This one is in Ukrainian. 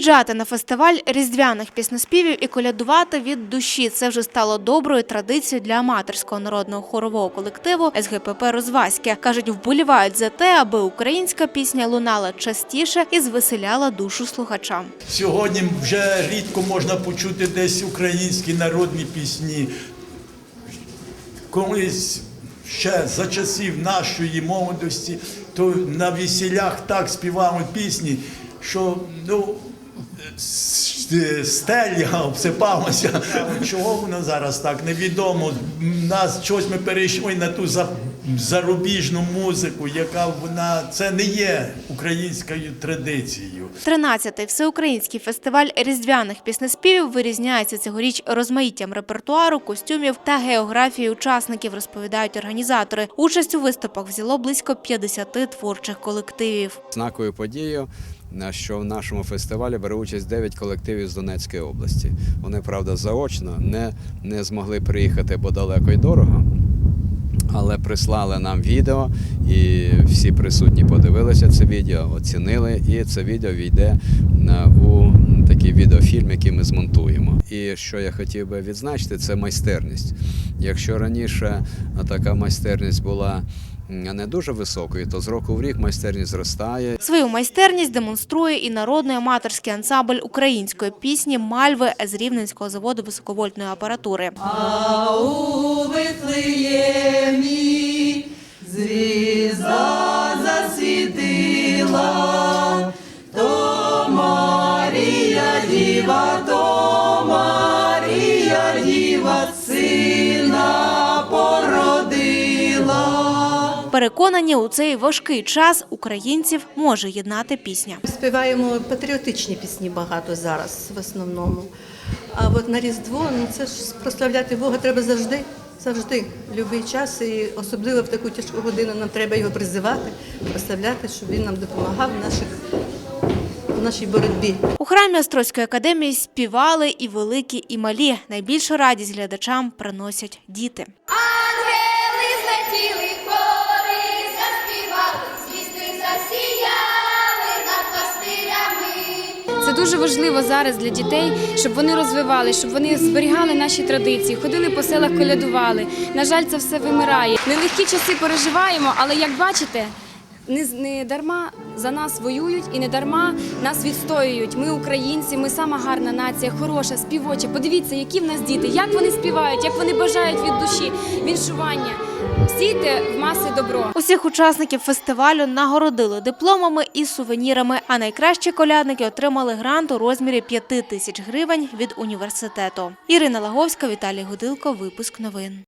Приїжджати на фестиваль різдвяних піснеспівів і колядувати від душі це вже стало доброю традицією для аматорського народного хорового колективу СГПП Розваське. кажуть, вболівають за те, аби українська пісня лунала частіше і звеселяла душу слухачам. Сьогодні вже рідко можна почути десь українські народні пісні. Колись ще за часів нашої молодості, то на весілях так співали пісні, що ну. С- Стеля обсипалася. Чого воно зараз так? Невідомо. Нас щось ми перейшли на ту за- зарубіжну музику, яка вона це не є українською традицією. 13-й всеукраїнський фестиваль різдвяних піснеспівів вирізняється цьогоріч розмаїттям репертуару, костюмів та географії учасників, розповідають організатори. Участь у виступах взяло близько 50 творчих колективів. Знаковою подією, на що в нашому фестивалі бере участь 9 колективів з Донецької області. Вони, правда, заочно не, не змогли приїхати, бо далеко й дорого. Але прислали нам відео, і всі присутні подивилися це відео, оцінили, і це відео війде у такий відеофільм, який ми змонтуємо. І що я хотів би відзначити, це майстерність. Якщо раніше така майстерність була не дуже високою, то з року в рік майстерність зростає. Свою майстерність демонструє і народний аматорський ансамбль української пісні Мальви з Рівненського заводу високовольтної апаратури. А у Вифлеємі звізда Переконані, у цей важкий час українців може єднати пісня. Співаємо патріотичні пісні багато зараз в основному. А от на Різдво, ну це ж прославляти Бога треба завжди, завжди, в будь-який час. І особливо в таку тяжку годину нам треба його призивати, прославляти, щоб він нам допомагав в наших, в нашій боротьбі. У храмі Острозької академії співали і великі, і малі. Найбільшу радість глядачам приносять діти. Це дуже важливо зараз для дітей, щоб вони розвивали, щоб вони зберігали наші традиції, ходили по селах, колядували. На жаль, це все вимирає. Нелегкі часи переживаємо, але як бачите, не, не дарма за нас воюють і не дарма нас відстоюють. Ми українці, ми сама гарна нація, хороша, співоча. Подивіться, які в нас діти, як вони співають, як вони бажають від душі, віншування. Сійте в маси добро. Усіх учасників фестивалю нагородили дипломами і сувенірами, а найкращі колядники отримали грант у розмірі 5 тисяч гривень від університету. Ірина Лаговська, Віталій Годилко, випуск новин.